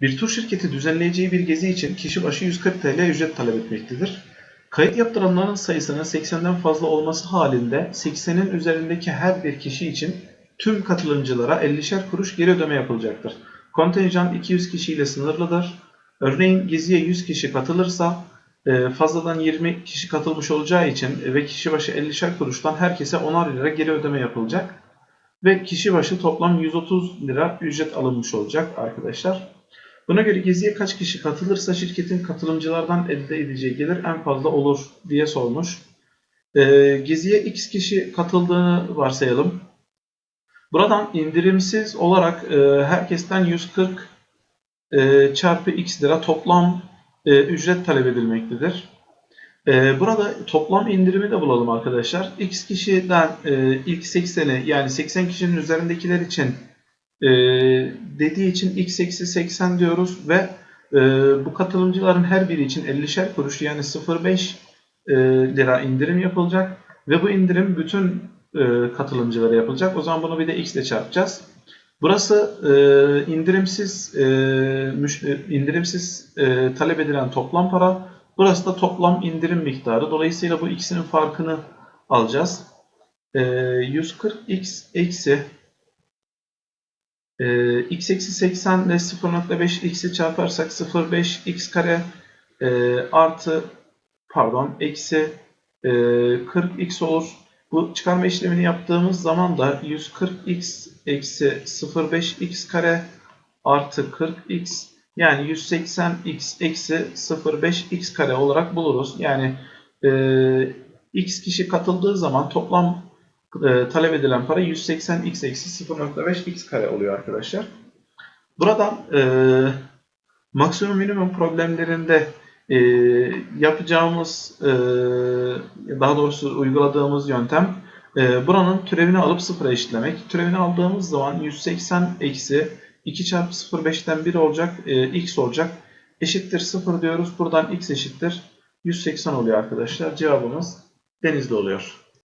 Bir tur şirketi düzenleyeceği bir gezi için kişi başı 140 TL ücret talep etmektedir. Kayıt yaptıranların sayısının 80'den fazla olması halinde 80'in üzerindeki her bir kişi için tüm katılımcılara 50'şer kuruş geri ödeme yapılacaktır. Kontenjan 200 kişiyle sınırlıdır. Örneğin geziye 100 kişi katılırsa e, fazladan 20 kişi katılmış olacağı için ve kişi başı 50'şer kuruştan herkese 10'ar lira geri ödeme yapılacak. Ve kişi başı toplam 130 lira ücret alınmış olacak arkadaşlar. Buna göre geziye kaç kişi katılırsa şirketin katılımcılardan elde edeceği gelir en fazla olur diye sormuş. Ee, geziye x kişi katıldığını varsayalım. Buradan indirimsiz olarak e, herkesten 140 e, çarpı x lira toplam e, ücret talep edilmektedir. E, burada toplam indirimi de bulalım arkadaşlar. X kişiden e, ilk 80'i yani 80 kişinin üzerindekiler için e, dediği için x eksi 80 diyoruz ve e, bu katılımcıların her biri için 50'şer kuruş yani 0.5 e, lira indirim yapılacak ve bu indirim bütün e, katılımcılara yapılacak. O zaman bunu bir de x ile çarpacağız. Burası e, indirimsiz e, müş, e, indirimsiz e, talep edilen toplam para. Burası da toplam indirim miktarı. Dolayısıyla bu ikisinin farkını alacağız. E, 140x eksi e, x eksi 80 ile 0.5 x'i çarparsak 0.5 x kare e, artı pardon eksi e, 40x olur. Bu çıkarma işlemini yaptığımız zaman da 140x eksi 0.5x kare artı 40x yani 180x eksi 0.5x kare olarak buluruz. Yani e, x kişi katıldığı zaman toplam e, talep edilen para 180x eksi 0.5x kare oluyor arkadaşlar. Buradan e, maksimum minimum problemlerinde e, yapacağımız e, daha doğrusu uyguladığımız yöntem e, buranın türevini alıp sıfıra eşitlemek. Türevini aldığımız zaman 180 eksi 2 çarpı 0.5'ten 1 olacak, e, x olacak. Eşittir 0 diyoruz. Buradan x eşittir 180 oluyor arkadaşlar. Cevabımız denizli oluyor.